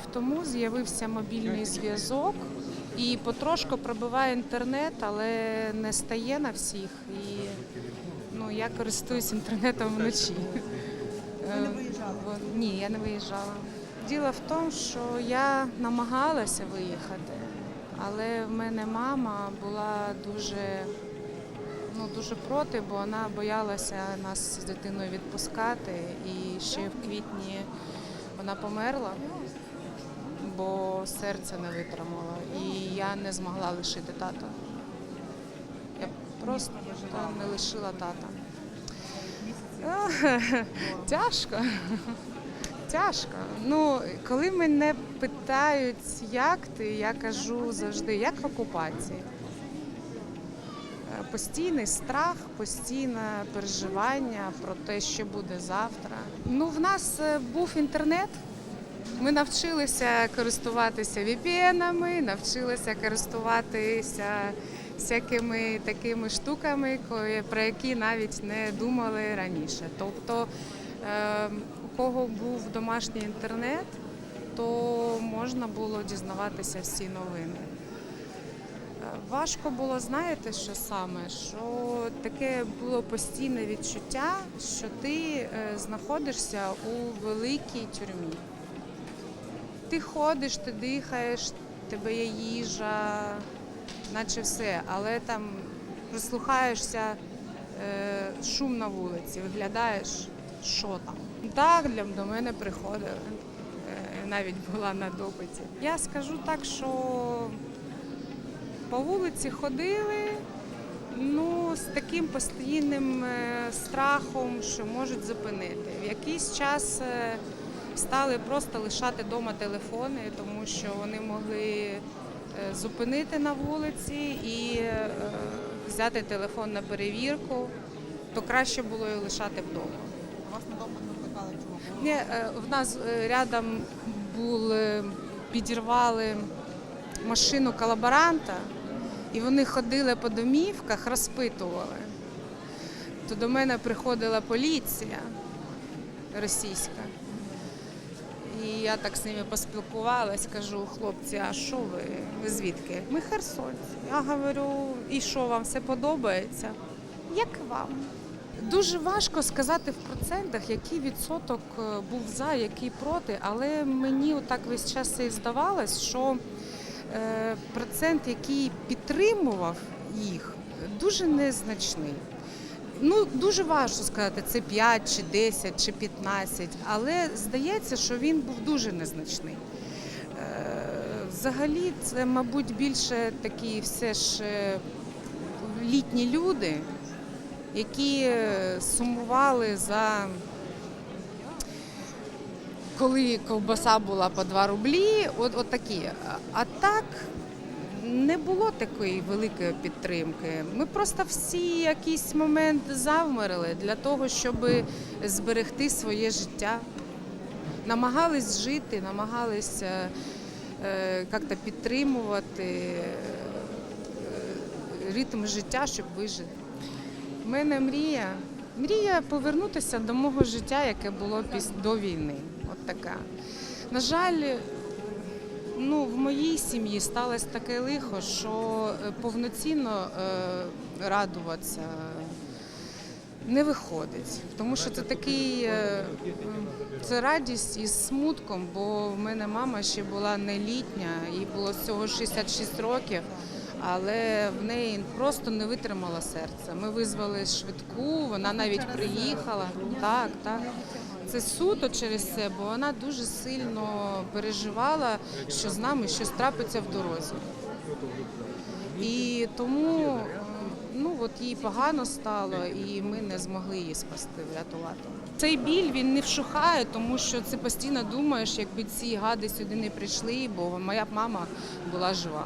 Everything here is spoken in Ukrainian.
Днів тому з'явився мобільний зв'язок і потрошку пробиває інтернет, але не стає на всіх. І ну, я користуюсь інтернетом вночі. Ви не виїжджали? Ні, я не виїжджала. Діло в тому, що я намагалася виїхати, але в мене мама була дуже, ну, дуже проти, бо вона боялася нас з дитиною відпускати. І ще в квітні вона померла, бо серце не витримало. І я не змогла лишити тата. Я просто не лишила тата. Тяжко. Тяжко. Ну, коли мене питають, як ти, я кажу завжди, як в окупації. Постійний страх, постійне переживання про те, що буде завтра. Ну, в нас е, був інтернет. Ми навчилися користуватися VPN-ами, навчилися користуватися всякими такими штуками, про які навіть не думали раніше. Тобто, е, у кого був домашній інтернет, то можна було дізнаватися всі новини. Важко було, знаєте, що саме? Що таке було постійне відчуття, що ти е, знаходишся у великій тюрмі. Ти ходиш, ти дихаєш, тебе є їжа, наче все, але там прислухаєшся, е, шум на вулиці, виглядаєш, що там. Так, для до мене приходили. Е, навіть була на допиті. Я скажу так, що по вулиці ходили, ну, з таким постійним е, страхом, що можуть зупинити. В якийсь час е, стали просто лишати вдома телефони, тому що вони могли е, зупинити на вулиці і е, взяти телефон на перевірку, то краще було його лишати вдома. Вас на допит викликали чого? Ні, е, в нас рядом були, підірвали машину колаборанта, і вони ходили по домівках, розпитували. То до мене приходила поліція російська. І я так з ними поспілкувалась, кажу, хлопці, а що ви? Ви звідки? Ми херсонці. Я говорю, і що вам все подобається? Як вам? Дуже важко сказати в процентах, який відсоток е, був за, який проти, але мені отак весь час і здавалось, що е, процент, який підтримував їх, дуже незначний. Ну, дуже важко сказати, це 5 чи 10 чи 15, але здається, що він був дуже незначний. Е, Взагалі, це, мабуть, більше такі все ж е, літні люди, які е, сумували за коли ковбаса була по 2 рублі, от, от такі. А- А так не було такої великої підтримки. Ми просто всі якийсь момент завмерли для того, щоб зберегти своє життя. Намагались жити, намагались е, е, як-то підтримувати е, ритм життя, щоб вижити. У мене мрія. Мрія повернутися до мого життя, яке було піс- до війни. От така. На жаль, ну, в моїй сім'ї сталося таке лихо, що е, повноцінно е, радуватися не виходить. Тому що це такий е, це радість із смутком, бо в мене мама ще була не літня, їй було всього 66 років. Але в неї просто не витримало серце. Ми визвали швидку, вона навіть приїхала. Так, так. Це суто через це, бо вона дуже сильно переживала, що з нами щось трапиться в дорозі. І тому ну, от їй погано стало, і ми не змогли її спасти, врятувати. Цей біль він не вшухає, тому що це постійно думаєш, якби ці гади сюди не прийшли, бо моя мама була жива.